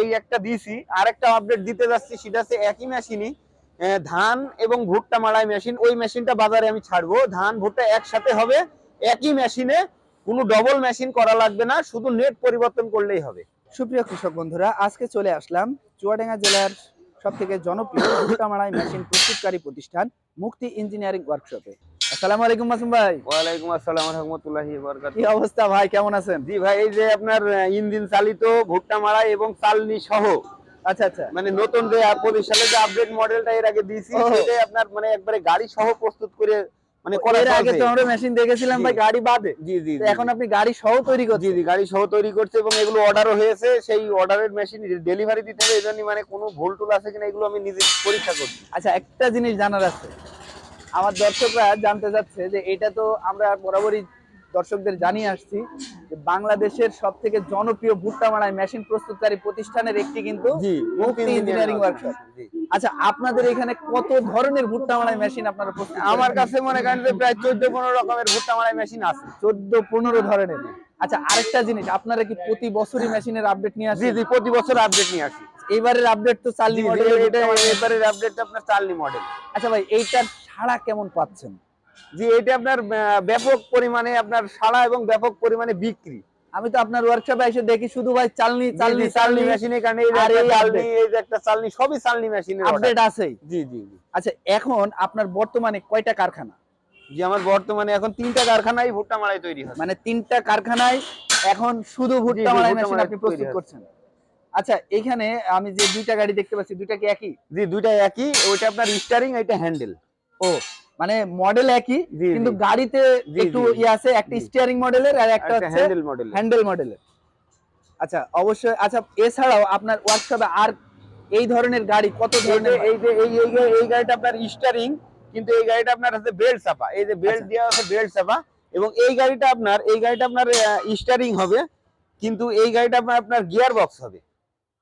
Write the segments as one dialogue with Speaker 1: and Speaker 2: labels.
Speaker 1: এই একটা দিয়েছি আরেকটা আপডেট দিতে যাচ্ছি, সেটা হচ্ছে একই মেশিনই ধান এবং ভুট্টা মারাই মেশিন ওই মেশিনটা বাজারে আমি ছাড়বো। ধান, ভুট্টা একসাথে হবে, একই মেশিনে কোনো ডবল মেশিন করা লাগবে না, শুধু নেট পরিবর্তন করলেই হবে।
Speaker 2: সুপ্রিয় কৃষক বন্ধুরা, আজকে চলে আসলাম চুয়াডাঙ্গা জেলার সব থেকে জনপ্রিয় ভুট্টামাড়াই মেশিন প্রস্তুতকারী প্রতিষ্ঠান মুক্তি ইঞ্জিনিয়ারিং ওয়ার্কশপে আসসালামু আলাইকুম মাসুম ভাই।
Speaker 1: ওয়ালাইকুম আসসালাম রহমতুল্লাহি
Speaker 2: কি অবস্থা ভাই? কেমন আছেন?
Speaker 1: জি ভাই এই যে আপনার ইঞ্জিন চালিত ভুট্টা এবং চালনি সহ।
Speaker 2: আচ্ছা আচ্ছা।
Speaker 1: মানে নতুন যে পঁচিশ সালে যে আপডেট মডেলটা এর আগে দিয়েছি সেটাই আপনার মানে একবারে গাড়ি সহ প্রস্তুত করে মানে
Speaker 2: আগে তো আমরা মেশিন দেখেছিলাম ভাই গাড়ি বাদে।
Speaker 1: জি জি
Speaker 2: এখন আপনি গাড়ি সহ তৈরি
Speaker 1: জি
Speaker 2: করছেন।
Speaker 1: জি গাড়ি সহ তৈরি করছে এবং এগুলো অর্ডারও হয়েছে। সেই অর্ডারের মেশিন ডেলিভারি দিতে হবে মানে কোনো ভুল টুল আছে কিনা এগুলো আমি নিজে পরীক্ষা করছি।
Speaker 2: আচ্ছা একটা জিনিস জানার আছে। আমার দর্শকরা জানতে চাচ্ছে যে এটা তো আমরা বরাবরই দর্শকদের জানিয়ে আসছি যে বাংলাদেশের সব থেকে জনপ্রিয় ভুট্টা মাড়াই মেশিন প্রস্তুতকারী প্রতিষ্ঠানের একটি কিন্তু ইঞ্জিনিয়ারিং ওয়ার্কশপ। আচ্ছা আপনাদের এখানে কত ধরনের ভুট্টা মাড়াই মেশিন আপনারা প্রস্তুত
Speaker 1: আমার কাছে মনে করেন যে প্রায় চোদ্দ পনেরো রকমের ভুট্টা মারাই মেশিন আছে।
Speaker 2: চোদ্দ পনেরো ধরনের। আচ্ছা আরেকটা জিনিস আপনারা কি প্রতি বছরই মেশিনের আপডেট নিয়ে
Speaker 1: জি
Speaker 2: আসেন?
Speaker 1: জি প্রতি বছর আপডেট নিয়ে আসি।
Speaker 2: এবারের আপডেট তো
Speaker 1: জি,
Speaker 2: চার্লি মডেল
Speaker 1: এটা এবারের আপডেট আপনার চার্লি মডেল
Speaker 2: আচ্ছা ভাই এইটার সাড়া কেমন পাচ্ছেন?
Speaker 1: জি এটা আপনার ব্যাপক পরিমাণে আপনার সাড়া এবং ব্যাপক পরিমাণে বিক্রি।
Speaker 2: আমি তো আপনার ওয়ার্কশপে এসে দেখি শুধু ভাই চালনি
Speaker 1: চালনি
Speaker 2: চালনি
Speaker 1: মেশিনের কারণে এই যে একটা চালনি এই যে একটা চালনি সবই চালনি মেশিনের
Speaker 2: আপডেট আছেই।
Speaker 1: জি জি
Speaker 2: আচ্ছা এখন আপনার বর্তমানে কয়টা কারখানা?
Speaker 1: জি আমার বর্তমানে এখন তিনটা কারখানায় ভুট্টা মারাই তৈরি হয়
Speaker 2: মানে তিনটা কারখানায় এখন শুধু ভুট্টা
Speaker 1: জি,
Speaker 2: মালাই মেশিন আপনি প্রস্তুত করছেন। আচ্ছা এখানে আমি যে দুইটা গাড়ি দেখতে পাচ্ছি দুইটা কি একই?
Speaker 1: জি দুইটা একই ওইটা আপনার স্টারিং এটা হ্যান্ডেল
Speaker 2: ও মানে মডেল একই কিন্তু গাড়িতে একটু
Speaker 1: জি।
Speaker 2: ইয়ে আছে একটা স্টিয়ারিং মডেলের আর একটা হচ্ছে
Speaker 1: হ্যান্ডেল মডেল
Speaker 2: হ্যান্ডেল মডেলের আচ্ছা অবশ্যই আচ্ছা এছাড়াও আপনার ওয়ার্কশপে আর এই ধরনের গাড়ি কত ধরনের
Speaker 1: এই যে এই এই গাড়িটা আপনার স্টারিং কিন্তু এই গাড়িটা আপনার আছে বেল্ট চাপা। এই যে বেল্ট
Speaker 2: আচ্ছা।
Speaker 1: দেওয়া আছে বেল্ট চাপা এবং এই গাড়িটা আপনার এই গাড়িটা আপনার স্টারিং হবে কিন্তু এই গাড়িটা আপনার আপনার গিয়ার বক্স হবে।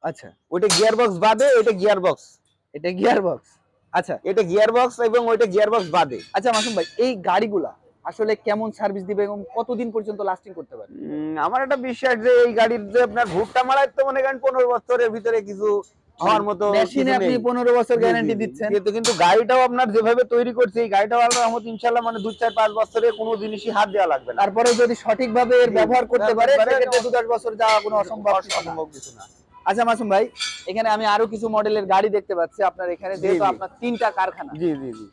Speaker 2: আচ্ছা।
Speaker 1: ওইটা গিয়ার বক্স বাদে এটা গিয়ার বক্স
Speaker 2: এটা গিয়ার বক্স আচ্ছা।
Speaker 1: এটা গিয়ার বক্স এবং ওইটা গিয়ার বক্স বাদে।
Speaker 2: আচ্ছা মাসুম ভাই এই গাড়িগুলা আসলে কেমন সার্ভিস দিবে এবং কতদিন পর্যন্ত লাস্টিং করতে পারে?
Speaker 1: আমার একটা বিশ্বাস যে এই গাড়ির যে আপনার ভুট্টা মারায় তো মনে করেন পনেরো বছরের ভিতরে কিছু হওয়ার মতো
Speaker 2: মেশিনে আপনি
Speaker 1: নেই।
Speaker 2: পনেরো বছর গ্যারান্টি। দিচ্ছেন।
Speaker 1: কিন্তু কিন্তু গাড়িটাও আপনার যেভাবে তৈরি করছে এই গাড়িটাও রহমত মানে দু চার পাঁচ বছরে কোনো জিনিসই হাত দেওয়া লাগবে না।
Speaker 2: তারপরে যদি সঠিকভাবে এর ব্যবহার করতে পারে সেক্ষেত্রে দু দশ বছর যাওয়া কোনো অসম্ভব
Speaker 1: অসম্ভব কিছু না।
Speaker 2: আচ্ছা মাসুম ভাই এখানে আমি আরও কিছু মডেলের গাড়ি দেখতে পাচ্ছি আপনার এখানে যেহেতু আপনার তিনটা কারখানা।
Speaker 1: জি জি জি।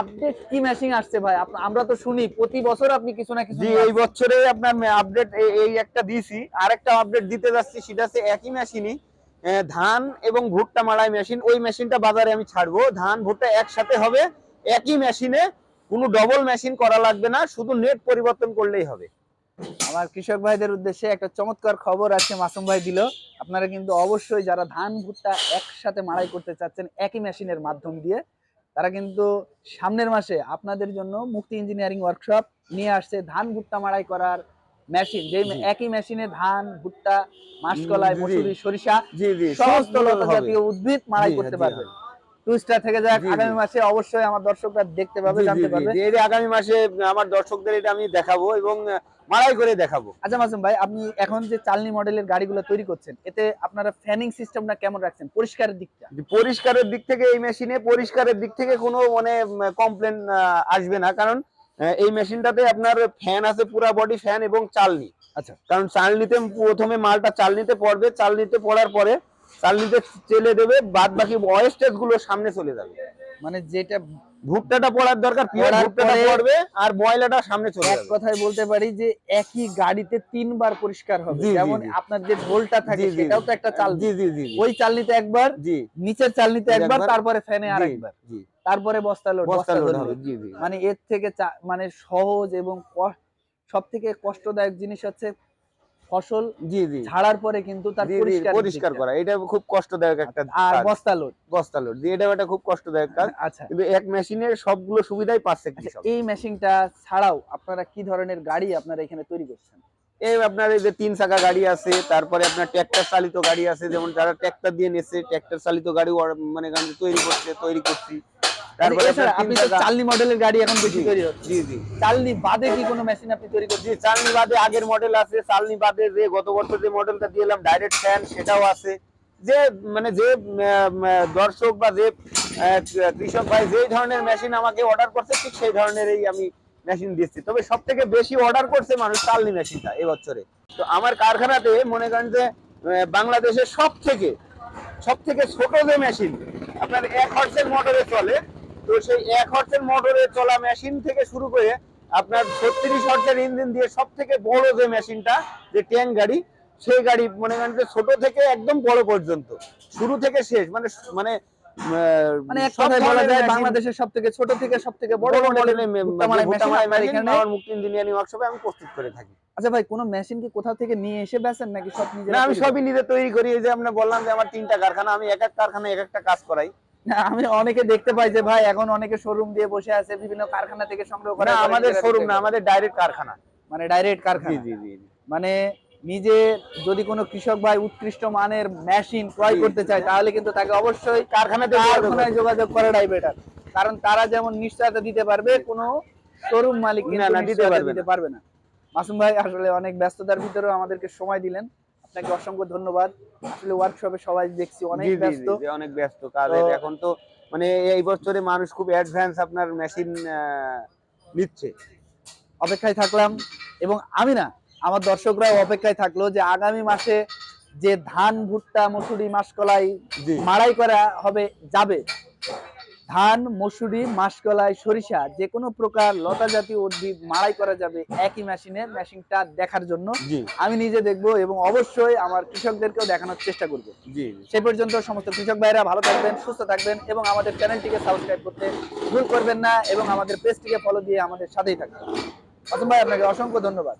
Speaker 2: আপডেট কি মেশিন আসছে ভাই? আমরা তো শুনি প্রতি বছর আপনি কিছু না কিছু
Speaker 1: জি এই বছরে আপনার আপডেট এই একটা দিয়েছি আরেকটা আপডেট দিতে যাচ্ছি সেটা হচ্ছে একই মেশিনই ধান এবং ভুট্টা মাড়াই মেশিন ওই মেশিনটা বাজারে আমি ছাড়বো। ধান ভুট্টা একসাথে হবে। একই মেশিনে কোনো ডবল মেশিন করা লাগবে না শুধু নেট পরিবর্তন করলেই হবে।
Speaker 2: আমার কৃষক ভাইদের উদ্দেশ্যে একটা চমৎকার খবর আছে মাসুম ভাই দিল। আপনারা কিন্তু অবশ্যই যারা ধান ভুট্টা একসাথে মাড়াই করতে চাচ্ছেন একই মেশিনের মাধ্যম দিয়ে তারা কিন্তু সামনের মাসে আপনাদের জন্য মুক্তি ইঞ্জিনিয়ারিং ওয়ার্কশপ নিয়ে আসছে ধান ভুট্টা মাড়াই করার মেশিন। যে একই মেশিনে ধান ভুট্টা মাসকলাই মসুরি সরিষা সমস্ত লতা জাতীয় উদ্ভিদ মাড়াই করতে
Speaker 1: জি,
Speaker 2: পারবে।
Speaker 1: হ্যাঁ।
Speaker 2: টুইস্টার থেকে যাক
Speaker 1: জি, জি।
Speaker 2: আগামী মাসে অবশ্যই আমার দর্শকরা দেখতে পাবে
Speaker 1: জি, জি,
Speaker 2: জানতে পারবে।
Speaker 1: জি, আগামী মাসে আমার দর্শকদের এটা আমি দেখাবো এবং আহ, করে দেখাবো।
Speaker 2: আচ্ছা মাসুম ভাই আপনি এখন যে চালনি মডেলের গাড়িগুলো তৈরি করছেন এতে আপনারা ফ্যানিং সিস্টেমটা কেমন রাখছেন? পরিষ্কারের দিকটা?
Speaker 1: পরিষ্কারের দিক থেকে এই মেশিনে পরিষ্কারের দিক থেকে কোনো মানে কমপ্লেন আসবে না। কারণ এই মেশিনটাতে আপনার ফ্যান আছে পুরা বডি ফ্যান এবং চালনি।
Speaker 2: আচ্ছা।
Speaker 1: কারণ চালনিতে প্রথমে মালটা চালনিতে পড়বে চালনিতে পড়ার পরে চালনিতে চেলে দেবে বাদ বাকি ওয়েস্টেজগুলো সামনে চলে যাবে।
Speaker 2: মানে যেটা
Speaker 1: ভুট্টাটা পড়ার দরকার ভুট্টাটা পড়বে আর ময়লাটা সামনে চলে
Speaker 2: এক কথায় বলতে পারি যে একই গাড়িতে তিনবার পরিষ্কার হবে। যেমন আপনার যে ঢোলটা থাকে সেটাও তো একটা চাল
Speaker 1: জি জি জি।
Speaker 2: ওই চালনিতে একবার
Speaker 1: জি।
Speaker 2: নিচের চালনিতে একবার
Speaker 1: একবার,
Speaker 2: তারপরে ফ্যানে
Speaker 1: জি,
Speaker 2: আরেকবার।
Speaker 1: জি।
Speaker 2: তারপরে বস্তা লোড
Speaker 1: বস্তা লোড হবে জি জি।
Speaker 2: মানে এর থেকে মানে সহজ এবং সব থেকে কষ্টদায়ক জিনিস হচ্ছে ফসল
Speaker 1: জি জি।
Speaker 2: ঝাড়ার পরে কিন্তু তার পরিষ্কার
Speaker 1: পরিষ্কার করা। এটা খুব কষ্টদায়ক একটা
Speaker 2: আর
Speaker 1: কাজ।
Speaker 2: বস্তা লোড
Speaker 1: বস্তা লোড এটা একটা খুব কষ্টদায়ক কাজ।
Speaker 2: আচ্ছা।
Speaker 1: কিন্তু এক মেশিনের সবগুলো সুবিধাই পাচ্ছে
Speaker 2: আচ্ছা, এই মেশিনটা ছাড়াও আপনারা কি ধরনের গাড়ি আপনারা এখানে তৈরি করছেন?
Speaker 1: এই আপনার এই যে তিন চাকা গাড়ি আছে তারপরে আপনার ট্র্যাক্টর চালিত গাড়ি আছে যেমন যারা ট্র্যাক্টর দিয়ে নেছে ট্র্যাক্টর চালিত গাড়ি মানে তৈরি করছে তৈরি করছি। তারপরে
Speaker 2: আপনি তো চালনি মডেলের গাড়ি এখন বেশি তৈরি হচ্ছে।
Speaker 1: জি। জি
Speaker 2: চালনি বাদে কি কোনো মেশিন আপনি তৈরি করছেন
Speaker 1: চালনি বাদে আগের মডেল আছে চালনি বাদে যে গত বছর যে মডেলটা ডাইরেক্ট ফ্যান সেটাও আছে। যে মানে যে দর্শক বা যে কৃষক ভাই যেই ধরনের মেশিন আমাকে অর্ডার করছে ঠিক সেই ধরনেরই আমি মেশিন দিচ্ছি। তবে সব থেকে বেশি অর্ডার করছে মানুষ কালনি মেশিনটা এবছরে। তো আমার কারখানাতে মনে করেন যে বাংলাদেশের সব থেকে সব থেকে ছোট যে মেশিন আপনার এক হর্সের মোটরে চলে তো সেই এক হর্সের মোটরে চলা মেশিন থেকে শুরু করে আপনার ছত্রিশ হর্সের ইঞ্জিন দিয়ে সব থেকে বড় যে মেশিনটা যে ট্যাঙ্ক গাড়ি সেই গাড়ি মনে করেন যে ছোট থেকে একদম বড় পর্যন্ত। শুরু থেকে শেষ মানে মানে
Speaker 2: মানে এক কথায় বলা যায় বাংলাদেশের সব থেকে ছোট থেকে সব থেকে বড় মডেলের
Speaker 1: মুক্তি ইঞ্জিনিয়ারিং ওয়ার্কশপে আমি প্রস্তুত করে থাকি।
Speaker 2: আচ্ছা ভাই কোনো মেশিন কি কোথাও থেকে নিয়ে এসে বেচেন নাকি সব নিজে
Speaker 1: না আমি সবই নিজে তৈরি করি এই যে আমরা বললাম যে আমার তিনটা কারখানা আমি এক এক কারখানায় এক একটা কাজ করাই।
Speaker 2: আমি অনেকে দেখতে পাই যে ভাই এখন অনেকে শোরুম দিয়ে বসে আছে বিভিন্ন কারখানা থেকে সংগ্রহ করে
Speaker 1: না আমাদের শোরুম না আমাদের ডাইরেক্ট কারখানা।
Speaker 2: মানে ডাইরেক্ট কারখানা।
Speaker 1: জি জি।
Speaker 2: মানে নিজে যদি কোনো কৃষক ভাই উৎকৃষ্ট মানের মেশিন ক্রয় করতে চায় তাহলে কিন্তু তাকে অবশ্যই
Speaker 1: কারখানাতে যোগাযোগ
Speaker 2: কারখানায় যোগাযোগ করাটাই বেটার কারণ তারা যেমন নিশ্চয়তা দিতে পারবে কোনো শোরুম মালিক
Speaker 1: না,
Speaker 2: কিন্তু
Speaker 1: না, দিতে পারবে না।
Speaker 2: মাসুম ভাই আসলে অনেক ব্যস্ততার ভিতরেও আমাদেরকে সময় দিলেন। আপনাকে অসংখ্য ধন্যবাদ। আসলে ওয়ার্কশপে সবাই দেখছি অনেক ব্যস্ত।
Speaker 1: অনেক ব্যস্ত। কাজের এখন তো মানে এই বছরে মানুষ খুব অ্যাডভান্স আপনার মেশিন নিচ্ছে।
Speaker 2: অপেক্ষায় থাকলাম। এবং আমি না আমার দর্শকরাও অপেক্ষায় থাকল যে আগামী মাসে যে ধান ভুট্টা মসুরি মাসকলাই মাড়াই করা হবে যাবে। ধান মসুরি মাসকলাই সরিষা যে কোনো প্রকার লতা জাতীয় উদ্ভিদ মাড়াই করা যাবে একই মেশিনে। মেশিনটা দেখার জন্য আমি নিজে দেখব এবং অবশ্যই আমার কৃষকদেরকেও দেখানোর চেষ্টা করব।
Speaker 1: জি
Speaker 2: সে পর্যন্ত সমস্ত কৃষক ভাইরা ভালো থাকবেন সুস্থ থাকবেন এবং আমাদের চ্যানেলটিকে সাবস্ক্রাইব করতে ভুল করবেন না এবং আমাদের পেজটিকে ফলো দিয়ে আমাদের সাথেই থাকবেন। অসম ভাই আপনাকে অসংখ্য ধন্যবাদ।